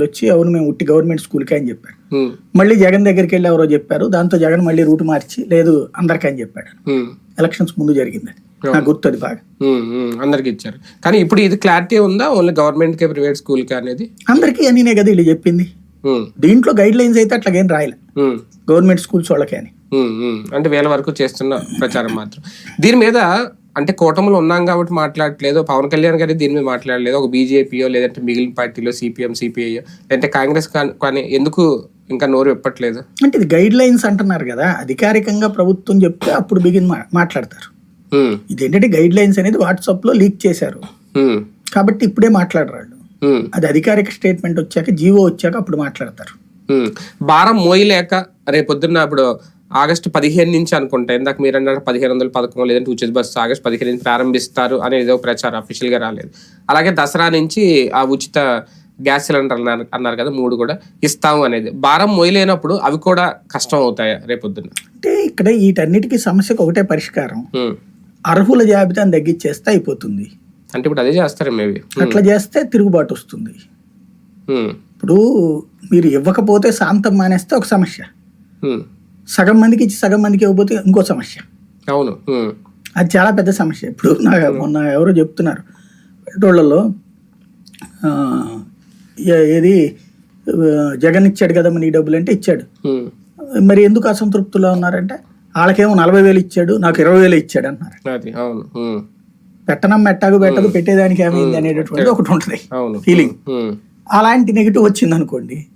వచ్చి అవును మేము ఉట్టి గవర్నమెంట్ స్కూల్కే అని చెప్పారు మళ్ళీ జగన్ దగ్గరికి వెళ్ళి ఎవరో చెప్పారు దాంతో జగన్ మళ్ళీ రూట్ మార్చి లేదు అందరికీ అని చెప్పాడు. ఎలక్షన్స్ ముందు జరిగింది నాకు గుర్తు అది బాగా. అందరికి ఇచ్చారు. కానీ ఇప్పుడు ఇది క్లారిటీ ఉందా? ఓన్లీ గవర్నమెంట్కి ప్రైవేట్ స్కూల్కి అనేది? అందరికీ అనినే కదా వీళ్ళు చెప్పింది. దీంట్లో గైడ్ లైన్స్ అయితే అట్లాగేం రాయలే. గవర్నమెంట్ స్కూల్స్ వాళ్ళకే అని. అంటే వేల వరకు చేస్తున్న ప్రచారం మాత్రం. దీని మీద అంటే కూటమిలో ఉన్నాం కాబట్టి మాట్లాడట్లేదు. పవన్ కళ్యాణ్ గారి దీని మీద మాట్లాడలేదు. ఒక బీజేపీయో లేదంటే మిగిలిన పార్టీలో సిపిఎం సిపిఐ లేదంటే కాంగ్రెస్ కానీ ఎందుకు ఇంకా నోరు విప్పట్లేదు? అంటే ఇది గైడ్ లైన్స్ అంటున్నారు కదా. అధికారికంగా ప్రభుత్వం చెప్తే అప్పుడు బిగిన్ మాట్లాడతారు. ఉమ్, ఇదేంటంటే గైడ్ లైన్స్ అనేది వాట్సాప్లో లీక్ చేశారు. కాబట్టి ఇప్పుడే మాట్లాడరాళ్ళు. ఉమ్. అది అధికారిక స్టేట్మెంట్ వచ్చాక జీవో వచ్చాక అప్పుడు మాట్లాడతారు. భారం మోయలేక రేపొద్దున్న ఇప్పుడు ఆగస్టు పదిహేను నుంచి అనుకుంటా. ఇందాక మీరు అన్నారు పదిహేను వందల పథకం లేదంటే ఉచిత బస్సు ఆగస్టు పదిహేను నుంచి ప్రారంభిస్తారు అనేది ఏదో ప్రచారం అఫీషియల్గా రాలేదు. అలాగే దసరా నుంచి ఆ ఉచిత గ్యాస్ సిలిండర్ అన్నారు అన్నారు కదా మూడు కూడా ఇస్తాము అనేది. భారం మోయలేనప్పుడు అవి కూడా కష్టం అవుతాయా రేపొద్దున్న అంటే ఇక్కడ వీటన్నిటికీ సమస్యకు ఒకటే పరిష్కారం. అర్హుల జాబితాను తగ్గించేస్తే అయిపోతుంది. అంటే ఇప్పుడు అదే చేస్తారు మేబీ. అట్లా చేస్తే తిరుగుబాటు వస్తుంది. ఇప్పుడు మీరు ఇవ్వకపోతే శాంతం మానేస్తే ఒక సమస్య. సగం మందికి ఇచ్చి సగం మందికి ఇవ్వకపోతే ఇంకో సమస్య. అవును. అది చాలా పెద్ద సమస్య. ఇప్పుడు నా మొన్న ఎవరో చెప్తున్నారు. ఏ- ఏది జగన్ ఇచ్చాడు కదా మన ఈ డబ్బులు అంటే ఇచ్చాడు. మరి ఎందుకు అసంతృప్తిలో ఉన్నారంటే వాళ్ళకేమో నలభై వేలు ఇచ్చాడు నాకు ఇరవై వేలు ఇచ్చాడు అన్నారు. పెట్టనం మెట్టకు పెట్టదు పెట్టేదానికి ఏమైంది అనేటటువంటి ఒకటి ఉంటుంది. ఫీలింగ్. అలాంటి నెగిటివ్ వచ్చింది అనుకోండి.